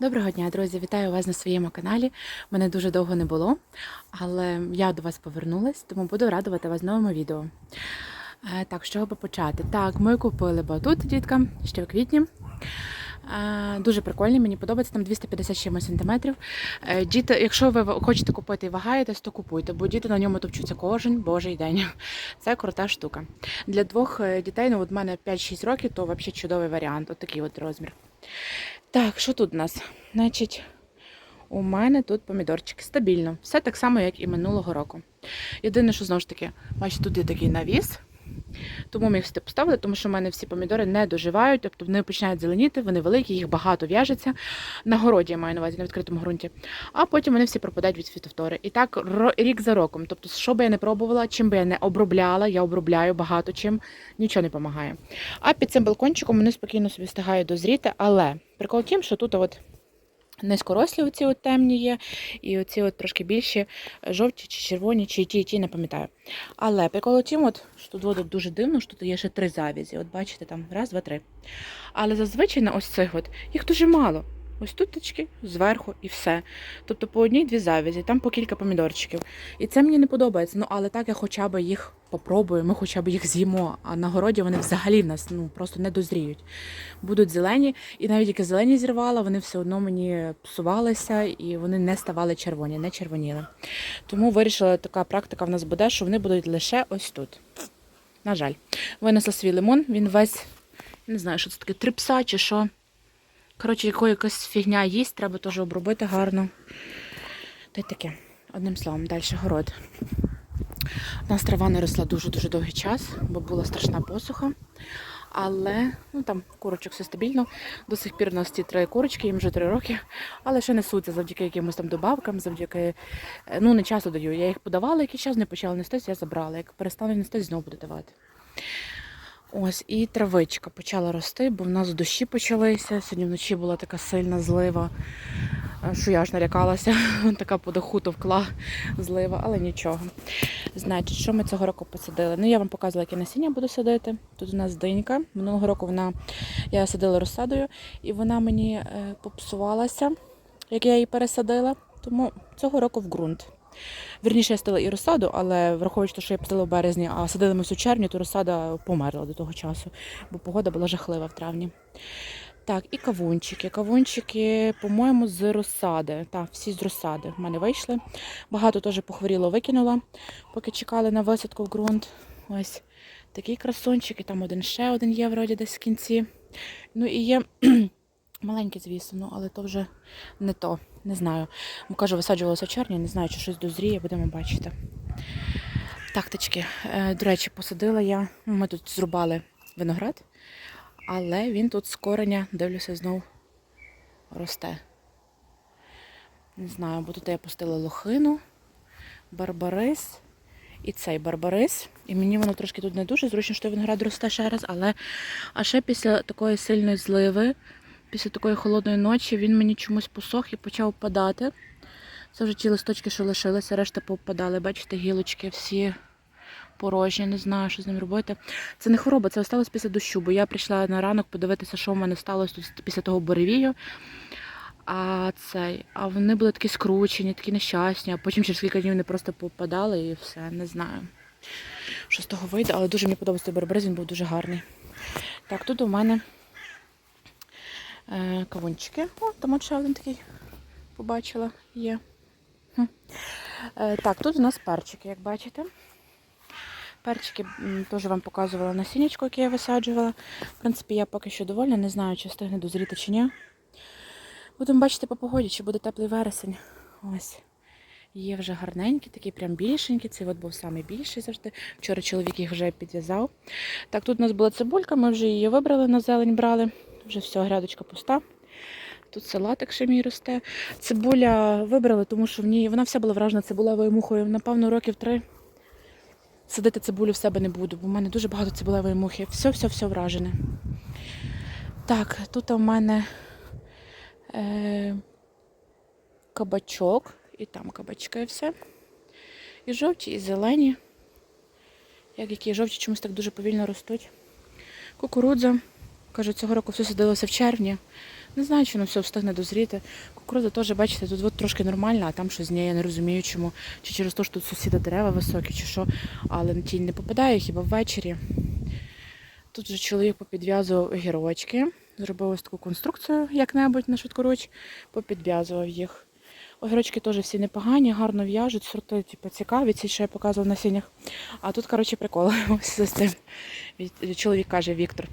Доброго дня, друзі! Вітаю вас на своєму каналі. Мене дуже довго не було, але я до вас повернулась, тому буду радувати вас новими відео. Е, Так, з чого почати? Так, ми купили батут діткам ще в квітні. Е, Дуже прикольний, мені подобається, там 250 чимось сантиметрів. Е, Діти, якщо ви хочете купити і вагаєтесь, то купуйте, бо діти на ньому топчуться кожен божий день. Це крута штука. Для двох дітей, ну от в мене 5-6 років, то взагалі чудовий варіант. От такий от розмір. Так, що тут у нас? Значить, у мене тут помідорчики стабільно. Все так само, як і минулого року. Єдине, що знову ж таки, бачите, тут є такий навіс. Тому ми їх сюди поставили, тому що в мене всі помідори не доживають, тобто вони починають зеленіти, вони великі, їх багато в'яжеться. На городі я маю на увазі, на відкритому ґрунті. А потім вони всі пропадають від фітофтори. І так рік за роком. Тобто, що би я не пробувала, чим би я не обробляла, я обробляю багато чим, нічого не допомагає. А під цим балкончиком вони спокійно собі встигають дозріти, але прикол тім, що тут от низькорослі оці от темні є, і оці от трошки більші, е, жовті чи червоні, чи ті, і ті, не пам'ятаю. Але прикол тім, от, що тут воду дуже дивно, що тут є ще три завізі. От бачите, там раз, два, три. Але зазвичай на ось цих от їх дуже мало. Ось тут точки, зверху і все. Тобто по одній-дві завязі, там по кілька помідорчиків. І це мені не подобається. Ну, але так я хоча б їх попробую, ми хоча б їх з'їмо. А на городі вони взагалі в нас ну, просто не дозріють. Будуть зелені, і навіть як я зелені зірвала, вони все одно мені псувалися і вони не ставали червоні, не червоніли. Тому вирішила, така практика в нас буде, що вони будуть лише ось тут. На жаль, винесла свій лимон, він весь, не знаю, що це таке, трипса чи що. Коротше, якась фігня їсть, треба теж обробити гарно. Та й таке. Одним словом, далі город. У нас трава не росла дуже-дуже довгий час, бо була страшна посуха. Але ну там курочок все стабільно. До сих пір у нас ці три курочки, їм вже три роки, але ще несуться завдяки якимось там добавкам, завдяки. е, Ну, не часто даю. Я їх подавала якийсь час, не почали нестись, я забрала. Як перестали нестись, знову буду давати. Ось, і травичка почала рости, бо в нас дощі почалися. Сьогодні вночі була така сильна злива, е, що я аж налякалася. Така по даху товкла злива, але нічого. Значить, що ми цього року посадили? Ну, я вам показувала, яке насіння буду садити. Тут у нас динька. Минулого року вона я садила розсадою, і вона мені е, попсувалася, як я її пересадила. Тому цього року в ґрунт. Вірніше, я садила і розсаду, але враховуючи, те, що я посадила в березні, а садили ми всю червні, то розсада померла до того часу, бо погода була жахлива в травні. Так, і кавунчики. Кавунчики, по-моєму, з розсади. Так, всі з розсади в мене вийшли. Багато теж похворіло, викинула, поки чекали на висадку в ґрунт. Ось такі красунчики, там один ще один є, вроді десь в кінці. Ну і є маленькі, звісно, ну, але то вже не то. Не знаю. Бо кажу, висаджувалося в червні, не знаю, чи щось дозріє, будемо бачити. Так, тачки. Е, До речі, посадила я. ну, Ми тут зрубали виноград, але він тут з кореня, дивлюся, знов росте. Не знаю, бо тут я пустила лохину, барбарис і цей барбарис. І мені воно трошки тут не дуже зручно, що виноград росте ще раз, але а ще після такої сильної зливи, після такої холодної ночі, він мені чомусь посох і почав падати. Це вже ті листочки, що лишилися, решта повпадали. Бачите, гілочки всі порожні, не знаю, що з ним робити. Це не хвороба, це осталось після дощу, бо я прийшла на ранок подивитися, що в мене сталося тут після того буревію. А цей, а вони були такі скручені, такі нещасні, а потім через кілька днів вони просто попадали і все, не знаю. Що з того вийде, але дуже мені подобається той барбарис, він був дуже гарний. Так, тут у мене кавунчики. О, там от ще один такий побачила, є. Е, так, тут у нас перчики, як бачите. Перчики теж вам показувала насіннячко, яке я висаджувала. В принципі, я поки що довольна, не знаю, чи встигне дозріти чи ні. Будемо бачити по погоді, чи буде теплий вересень. Ось. Є вже гарненькі, такі прям більшенькі. Цей от був самий більший завжди. Вчора чоловік їх вже підв'язав. Так, тут у нас була цибулька, ми вже її вибрали, на зелень брали. Вже все, грядочка пуста. Тут салатик ще мій росте. Цибуля вибрали, тому що в ній вона вся була вражена цибулевою мухою. Напевно, років три садити цибулю в себе не буду, бо в мене дуже багато цибулевої мухи. Все-все-все вражене. Так, тут у мене е, кабачок, і там кабачки і все. І жовті, і зелені. Як які жовті чомусь так дуже повільно ростуть. Кукурудза. Кажу, цього року все садилося в червні. Не знаю, чи воно все встигне дозріти. Кукурудза теж, бачите, тут от трошки нормальна, а там щось з нею, я не розумію, чому. Чи через те, що тут сусіда дерева високі, чи що, але на тінь не попадає хіба ввечері. Тут вже чоловік попідв'язував огірочки, зробив ось таку конструкцію як-небудь на швидкоруч, попідв'язував їх. Огірочки теж всі непогані, гарно в'яжуть, сорти типу, цікаві, ці, що я показував на сінях. А тут, коротше, прикол з цим. Чоловік каже, Віктор,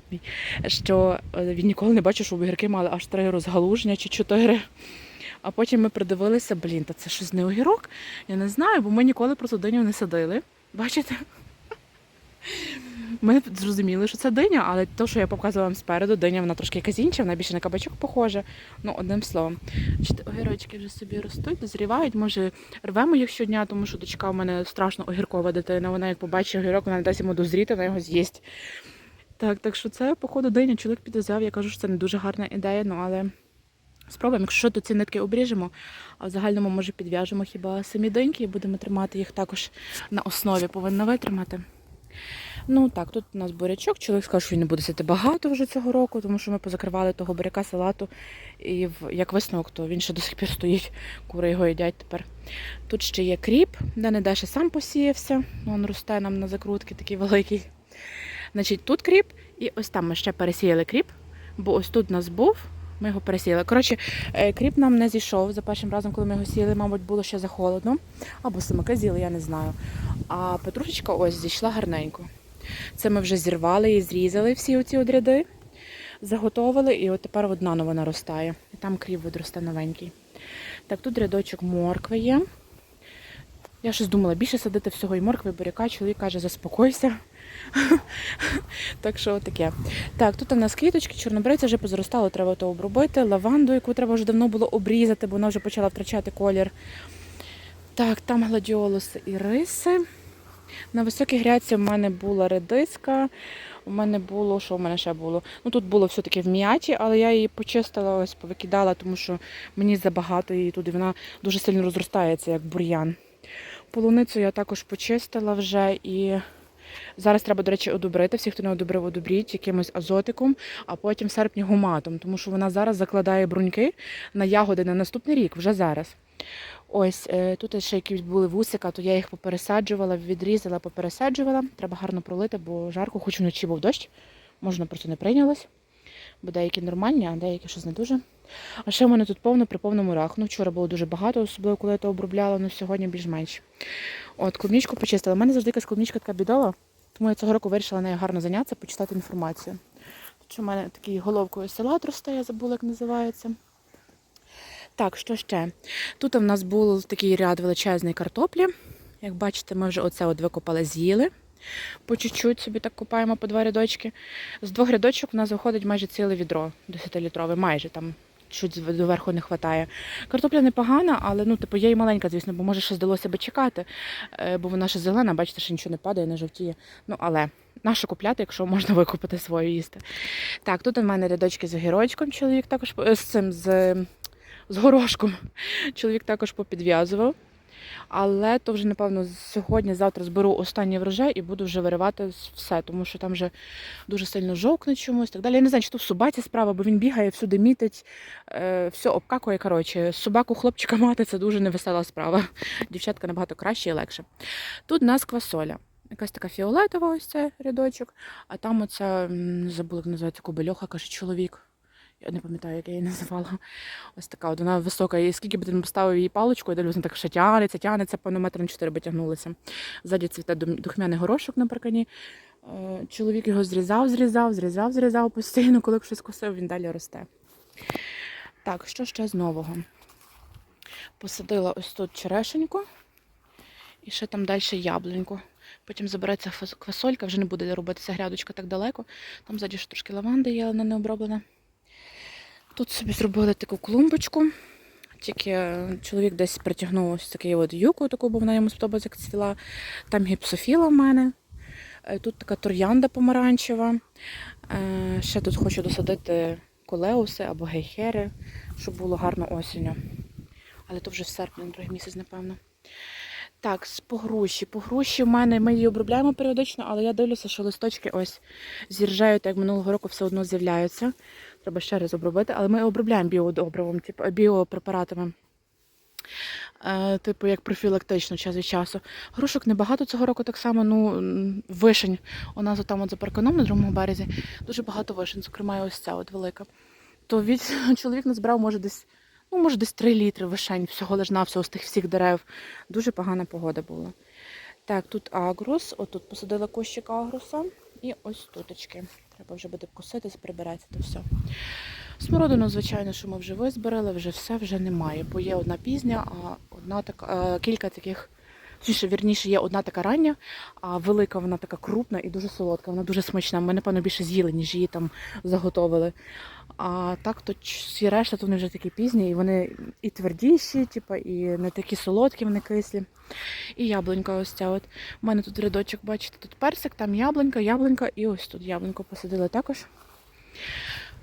що е, він ніколи не бачив, що огірки мали аж три розгалуження чи чотири. А потім ми придивилися, блін, та це щось не огірок. Я не знаю, бо ми ніколи диню не садили. Бачите? Ми зрозуміли, що це диня, але те, що я показувала вам спереду, диня вона трошки якась інша, вона більше на кабачок похожа. Ну, одним словом. Огірочки вже собі ростуть, дозрівають. Може, рвемо їх щодня, тому що дочка у мене страшно огіркова дитина. Вона як побачить огірок, вона не дасть йому дозріти, вона його з'їсть. Так, так що це, походу, диня. Чоловік підв'язав. Я кажу, що це не дуже гарна ідея, ну але спробуємо. Якщо що, то ці нитки обріжемо, а в загальному, може, підв'яжемо хіба самі диньки і будемо тримати їх також на основі, повинна витримати. Ну так, тут у нас бурячок. Чоловік сказав, що він не буде сити багато вже цього року, тому що ми позакривали того буряка, салату. І як висновок, то він ще до сих пір стоїть, кури його їдять тепер. Тут ще є кріп, де не Даша сам посіявся. Він росте нам на закрутки такий великий. Значить, тут кріп, і ось там ми ще пересіяли кріп, бо ось тут у нас був. Ми його пересіяли. Коротше, е, кріп нам не зійшов за першим разом, коли ми його сіяли, мабуть, було ще захолодно. Або самаки з'їли, я не знаю. А петрушечка ось зійшла гарненько. Це ми вже зірвали і зрізали всі оці от ряди, заготовили, і от тепер одна нова наростає. І там кріп відросте новенький. Так, тут рядочок моркви є. Я щось думала, більше садити всього і моркви, буряка. Чоловік каже, заспокойся. так що таке. Так, тут у нас квіточки, чорнобривця вже позаростало, треба то обробити. Лаванду, яку треба вже давно було обрізати, бо вона вже почала втрачати колір. Так, там гладіолуси і риси. На високій гряці в мене була редиска. У мене було, що в мене ще було? Ну тут було все-таки в м'яті, але я її почистила, ось повикидала, тому що мені забагато її туди. Вона дуже сильно розростається, як бур'ян. Полуницю я також почистила вже і зараз треба, до речі, одобрити. Всі, хто не одобрив, одобріть якимось азотиком, а потім в серпні гуматом, тому що вона зараз закладає бруньки на ягоди на наступний рік, вже зараз. Ось е, тут ще якісь були вусика, то я їх попересаджувала, відрізала, попересаджувала. Треба гарно пролити, бо жарко, хоч вночі був дощ. Можна просто не прийнялось. Бо деякі нормальні, а деякі щось не дуже. А ще в мене тут повно при повному рах. Ну, вчора було дуже багато, особливо коли я то обробляла, але сьогодні більш-менш. От, клубничку почистила. У мене завжди якась клубничка така бідова, тому я цього року вирішила нею гарно зайнятися, почитати інформацію. Тут в мене такий головкою салат росте, я забула, як називається. Так, що ще? Тут у нас був такий ряд величезної картоплі. Як бачите, ми вже оце от викопали, з'їли. По чуть-чуть собі так купаємо по два рядочки. З двох рядочок у нас виходить майже ціле відро 10-літрове, майже там чуть доверху не вистачає. Картопля непогана, але ну, типу, є і маленька, звісно, бо може ще здалося би чекати, е, бо вона ще зелена, бачите, що нічого не падає, не жовтіє. Ну, але нащо купляти, якщо можна викупити свою їсти. Так, тут у мене рядочки з огірочком, чоловік також е, з цим з, з горошком. Чоловік також попідв'язував. Але то вже, напевно, сьогодні-завтра зберу останній врожай і буду вже виривати все, тому що там вже дуже сильно жовкне чомусь. Так далі. Я не знаю, чи то в собаці справа, бо він бігає, всюди мітить, е, все обкакує. Коротше, собаку хлопчика мати це дуже невесела справа. Дівчатка набагато краще і легше. Тут у нас квасоля. Якась така фіолетова, ось це рядочок, а там оця, забула, як називається кобельоха, каже чоловік. Я не пам'ятаю, як я її називала. Ось така от вона висока. І скільки б ти не поставив її паличку, я дивлюся, вона так ще тягнеться, тягнеться, певно, метр на чотири би тягнулася. Ззаді цвіте духмяний горошок на. Е, Чоловік його зрізав, зрізав, зрізав, зрізав постійно, коли щось косив, він далі росте. Так, що ще з нового? Посадила ось тут черешеньку і ще там далі яблуньку. Потім забереться квасолька, вже не буде робитися грядочка так далеко. Там ззаді ще трошки лаванди є, вона не оброблена. Тут собі зробили таку клумбочку. Тільки е, чоловік десь притягнув ось такий от юку, таку, бо вона йому сподобається, як цвіла. Там гіпсофіла в мене. Е, Тут така троянда помаранчева. Е, Ще тут хочу досадити колеуси або гейхери, щоб було гарно осінню. Але то вже в серпні, другий місяць, напевно. Так, з погруші. Погруші в мене ми її обробляємо періодично, але я дивлюся, що листочки ось зіржають, як минулого року все одно з'являються. Треба ще раз обробити, але ми обробляємо біодобривом, типу, біопрепаратами. Е, Типу, як профілактично час від часу. Грушок небагато цього року так само, ну, вишень. У нас там от за парканом на другому березі дуже багато вишень, зокрема, і ось ця от велика. То від чоловік назбирав, може, десь, ну, може, десь 3 літри вишень, всього лиш навсього з тих всіх дерев. Дуже погана погода була. Так, тут агрус, отут посадила кущик агруса. І ось туточки. Треба вже буде коситись, прибиратися то все. Смородину, звичайно, що ми вже визбирали, вже все вже немає. Бо є одна пізня, а одна така, е, кілька таких. Точніше, вірніше, є одна така рання, а велика вона така крупна і дуже солодка, вона дуже смачна. Ми, напевно, більше з'їли, ніж її там заготовили. А так, то всі решта, то вони вже такі пізні, і вони і твердіші, типу, і не такі солодкі, вони кислі. І яблунька ось ця. От. У мене тут рядочок, бачите, тут персик, там яблунька, яблунька, і ось тут яблуньку посадили також.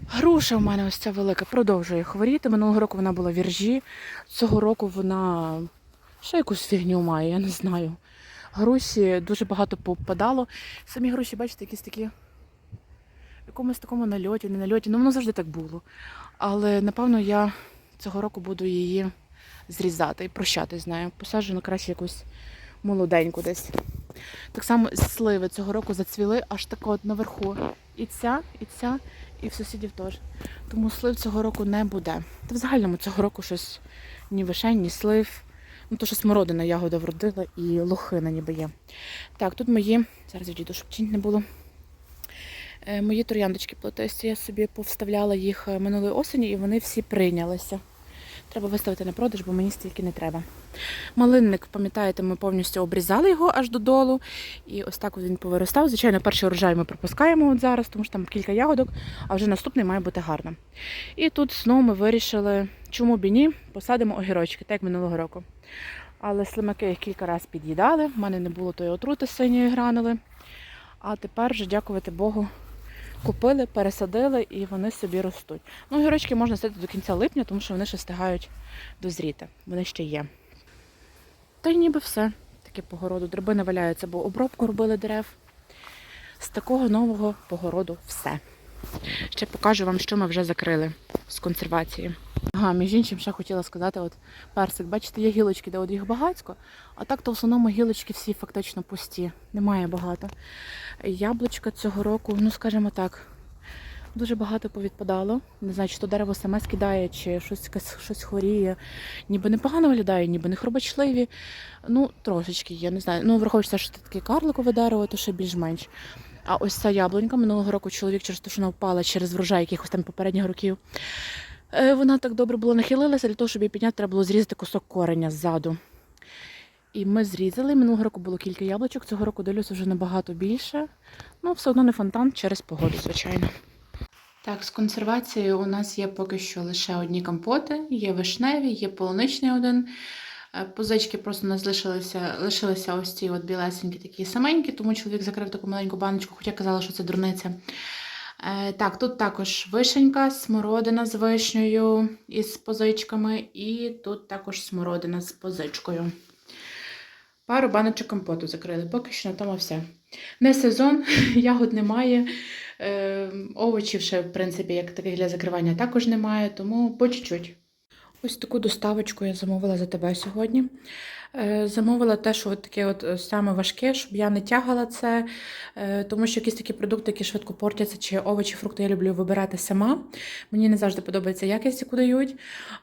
Груша в мене ось ця велика, продовжує хворіти. Минулого року вона була в іржі. Цього року вона ще якусь фігню має, я не знаю. Груші дуже багато попадало. Самі груші, бачите, якісь такі якомусь такому нальоті, не нальоті. Ну, воно завжди так було. Але напевно я цього року буду її зрізати і прощати з нею. Посаджу на краще якусь молоденьку десь. Так само сливи цього року зацвіли аж так от наверху. І ця, і ця, і в сусідів теж. Тому слив цього року не буде. Та в загальному цього року щось ні вишень, ні слив. Ну, то що смородина ягода вродила і лохина ніби є. Так, тут мої, зараз відійду, щоб тінь не було. Е, Мої трояндочки плетисті, я собі повставляла їх е, минулої осені і вони всі прийнялися. Треба виставити на продаж, бо мені стільки не треба. Малинник, пам'ятаєте, ми повністю обрізали його аж додолу. І ось так він повиростав. Звичайно, перший урожай ми пропускаємо от зараз, тому що там кілька ягодок, а вже наступний має бути гарно. І тут знову ми вирішили, чому б і ні, посадимо огірочки, так як минулого року. Але слимаки їх кілька разів під'їдали, в мене не було тої отрути синьої гранули. А тепер вже, дякувати Богу, купили, пересадили і вони собі ростуть. Ну, гірочки можна садити до кінця липня, тому що вони ще встигають дозріти. Вони ще є. Та й ніби все. Таке погороду. Драбини валяються, бо обробку робили дерев. З такого нового погороду все. Ще покажу вам, що ми вже закрили з консервації. Ага, між іншим, ще хотіла сказати, от персик, бачите, є гілочки, де от їх багатько, а так то в основному гілочки всі фактично пусті. Немає багато. Яблучка цього року, ну скажімо так, дуже багато повідпадало. Не знаю, чи то дерево саме скидає, чи щось, щось хворіє. Ніби непогано виглядає, ніби не хробачливі. Ну, трошечки є, не знаю. Ну, враховуючи що це таке карликове дерево, то ще більш-менш. А ось ця яблунька минулого року чоловік через те, що вона впала через врожай якихось там попередніх років. Е, Вона так добре було нахилилася, для того, щоб її підняти, треба було зрізати кусок кореня ззаду. І ми зрізали. Минулого року було кілька яблучок, цього року дивлюся вже набагато більше. Ну, все одно не фонтан через погоду, звичайно. Так, з консервацією у нас є поки що лише одні компоти, є вишневі, є полуничний один. Е, Позички просто у нас лишилися, лишилися ось ці от білесенькі такі саменькі, тому чоловік закрив таку маленьку баночку, хоча казала, що це дурниця. Е, Так, тут також вишенька, смородина з вишнею і з позичками, і тут також смородина з позичкою. Пару баночок компоту закрили, поки що на тому все. Не сезон, ягод немає. Е, овочів ще, в принципі, як таких для закривання також немає, тому по чуть-чуть. Ось таку доставочку я замовила за тебе сьогодні. Е, Замовила те, що от таке от е, саме важке, щоб я не тягала це, е, тому що якісь такі продукти, які швидко портяться, чи овочі, фрукти я люблю вибирати сама. Мені не завжди подобається якість, яку дають.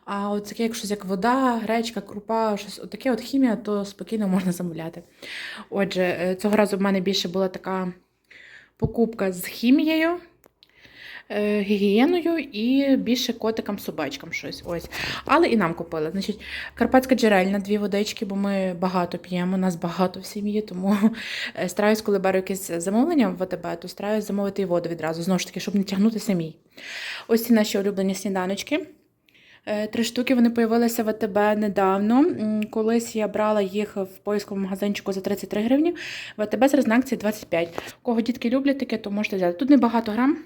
А от таке, як щось як вода, гречка, крупа, щось от таке от хімія, то спокійно можна замовляти. Отже, цього разу в мене більше була така покупка з хімією. Е, Гігієною і більше котикам, собачкам щось. Ось. Але і нам купили. Значить, Карпатська джерельна, дві водички, бо ми багато п'ємо, нас багато в сім'ї, тому е, стараюсь, коли беру якесь замовлення в ВТБ, то стараюсь замовити і воду відразу, знову ж таки, щоб не тягнути самій. Ось ці наші улюблені сніданочки. Е, Три штуки вони появилися в АТБ недавно. Колись я брала їх в поисковому магазинчику за 33 гривні. В АТБ зараз на акції 25. Кого дітки люблять таке, то можете взяти. Тут небагато грам.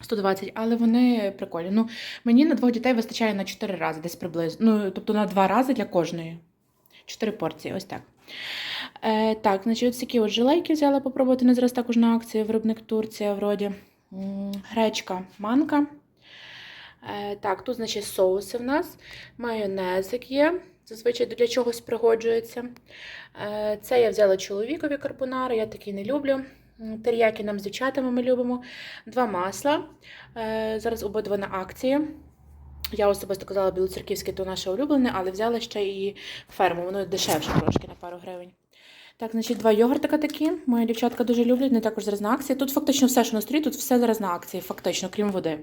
120, але вони прикольні. Ну, мені на двох дітей вистачає на 4 рази, десь приблизно. Ну, тобто на 2 рази для кожної. 4 порції, ось так. Е, так, значить, ось такі от жилейки взяла попробувати. Не зараз також на акції. Виробник Турція, вроді. Гречка манка. Е, Так, тут, значить, соуси в нас, майонезик є, зазвичай для чогось пригоджується. Е, Це я взяла чоловікові карбонари, я такий не люблю. М, нам з дівчатами ми любимо. Два масла. Е, Зараз обидва на акції. Я особисто казала білоцерківське, то наше улюблене, але взяла ще і ферму, воно дешевше трошки на пару гривень. Так, значить, два йогуртика такі. Мої дівчатка дуже люблять, вони також зараз на акції. Тут фактично все, що на сторі, тут все зараз на акції, фактично, крім води.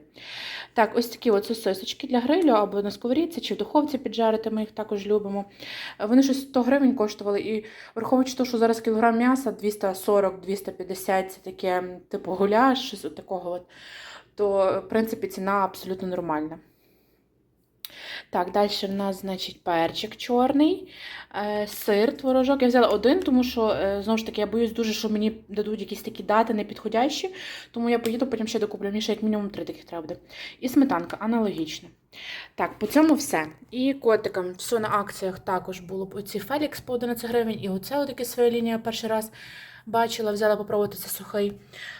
Так, ось такі от сосисочки для грилю або на сковорідці чи в духовці піджарити, ми їх також любимо. Вони щось 100 гривень коштували, і враховуючи те, що зараз кілограм м'яса 240-250, це таке, типу гуляш, щось от такого, от, то, в принципі, ціна абсолютно нормальна. Так, далі в нас, значить, перчик чорний, е, сир, творожок. Я взяла один, тому що, е, знову ж таки, я боюсь дуже, що мені дадуть якісь такі дати непідходящі, тому я поїду, потім ще докуплю. Мені ще як мінімум три таких треба буде. І сметанка, аналогічно. Так, по цьому все. І котикам все на акціях також було б оці Фелікс по 11 гривень, і оце отаке своя лінія перший раз бачила, взяла попробувати це сухий.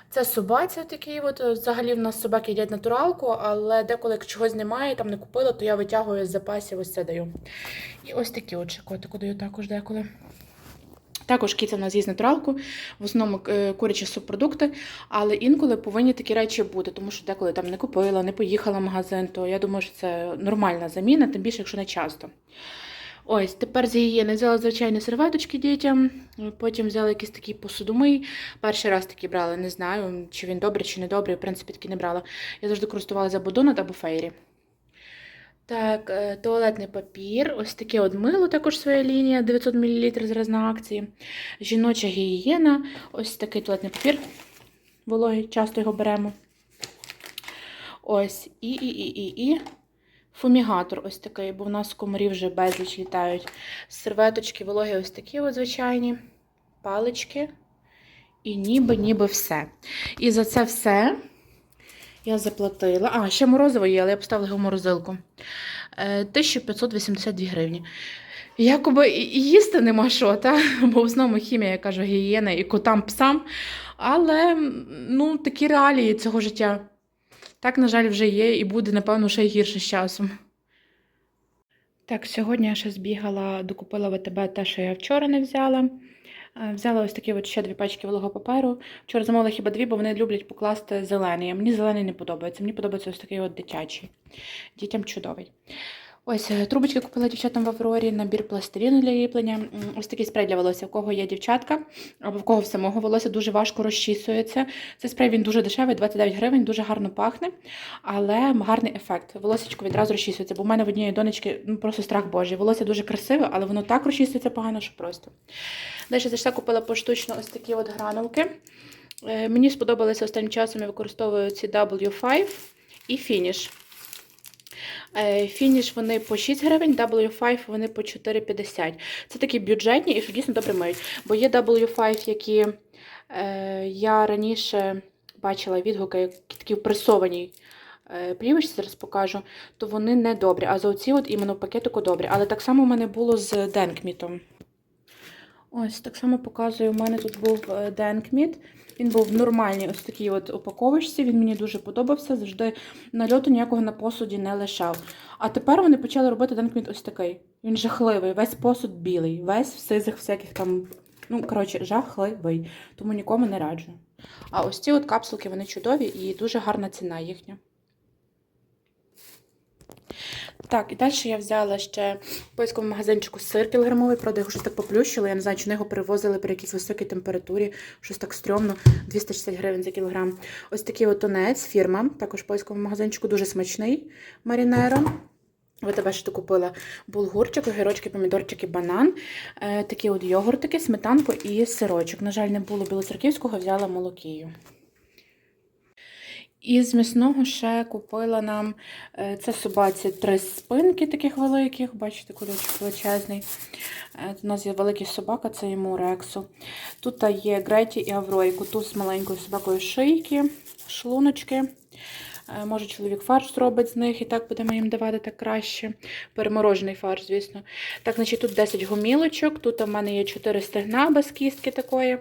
Це собаця такий, от е, взагалі в нас собаки їдять натуралку, але деколи чогось немає, там не купила, то я витягую з запасів, ось це даю. І ось такі от котику даю також деколи. Також кіця в нас їсть натуралку, в основному е, курячі субпродукти, але інколи повинні такі речі бути, тому що деколи там не купила, не поїхала в магазин, то я думаю, що це нормальна заміна, тим більше, якщо не часто. Ось, тепер з гігієни взяла звичайні серветочки дітям, потім взяла якийсь такий посудомий. Перший раз такий брала, не знаю, чи він добрий, чи не добрий, в принципі, такий не брала. Я завжди користувалася або Донат, або Фейрі. Так, е, туалетний папір. Ось таке от мило, також своя лінія, 900 мл зараз на акції. Жіноча гігієна. Ось такий туалетний папір. Вологий, часто його беремо. Ось, і, і, і, і, і. Фумігатор ось такий, бо в нас комарі вже безліч літають. Серветочки вологі ось такі от звичайні. Палички. І ніби, ніби все. І за це все я заплатила. А, ще морозиво є, але я поставила його в морозилку. Е, 1582 гривні. Якоби їсти нема що, та? бо в основному хімія, я кажу, гігієна і котам псам. Але ну, такі реалії цього життя. Так, на жаль, вже є і буде, напевно, ще гірше з часом. Так, сьогодні я ще збігала, докупила ВТБ те, що я вчора не взяла. Е, Взяла ось такі от ще дві пачки вологого паперу. Вчора замовила хіба дві, бо вони люблять покласти зелений. А мені зелений не подобається. Мені подобається ось такий от дитячий. Дітям чудовий. Ось е, трубочки купила дівчатам в Аврорі, набір пластиліну для ліплення. Ось такий спрей для волосся. В кого є дівчатка, або в кого в самого волосся дуже важко розчісується. Цей спрей він дуже дешевий, 29 гривень, дуже гарно пахне, але гарний ефект. Волосечко відразу розчісується, бо в мене в однієї донечки ну, просто страх божий. Волосся дуже красиве, але воно так розчісується погано, що просто. Далі зайшла, купила поштучно ось такі от гранулки. Е, Мені сподобалися останнім часом, я використовую ці W5 і Finish. Е, Фініш вони по 6 гривень, W5 вони по 4,50. Це такі бюджетні і що дійсно добре миють. Бо є W5, які е, я раніше бачила відгуки, які такі в пресованій е, плівочці, зараз покажу, то вони не добрі. А за оці от іменно пакетику добрі. Але так само в мене було з Денкмітом. Ось, так само показую, у мене тут був Денкміт. Він був в нормальній ось такій от упаковочці, він мені дуже подобався, завжди нальоту ніякого на посуді не лишав. А тепер вони почали робити Денкміт ось такий. Він жахливий, весь посуд білий, весь в сизих всяких там. Ну, коротше, жахливий, тому нікому не раджу. А ось ці от капсулки, вони чудові і дуже гарна ціна їхня. Так, і далі я взяла ще в польському магазинчику сир кілограмовий, правда, його щось так поплющило. Я не знаю, чи вони його перевозили при якійсь високій температурі, щось так стрьомно, 260 гривень за кілограм. Ось такий от тунець, фірма, також в польському магазинчику, дуже смачний марінеро. Ви тебе ще купила булгурчик, огірочки, помідорчики, банан, е, такі от йогуртики, сметанку і сирочок. На жаль, не було білоцерківського, взяла молокію. Із м'ясного ще купила нам е, це собаці три спинки таких великих. Бачите, кулючок величезний. Е, У нас є великий собака, це йому рексу. Тут є Греті і Авройку, тут з маленькою собакою шийки, шлуночки. Е, Може, чоловік фарш зробить з них, і так будемо їм давати так краще. Переморожений фарш, звісно. Так, значить, тут 10 гомілочок, тут у мене є 4 стегна без кістки такої.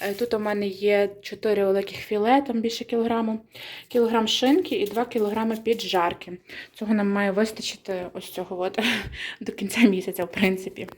Е, Тут у мене є 4 великих філе, там більше кілограму, кілограм шинки і 2 кілограми піджарки. Цього нам має вистачити ось цього от, до кінця місяця, в принципі.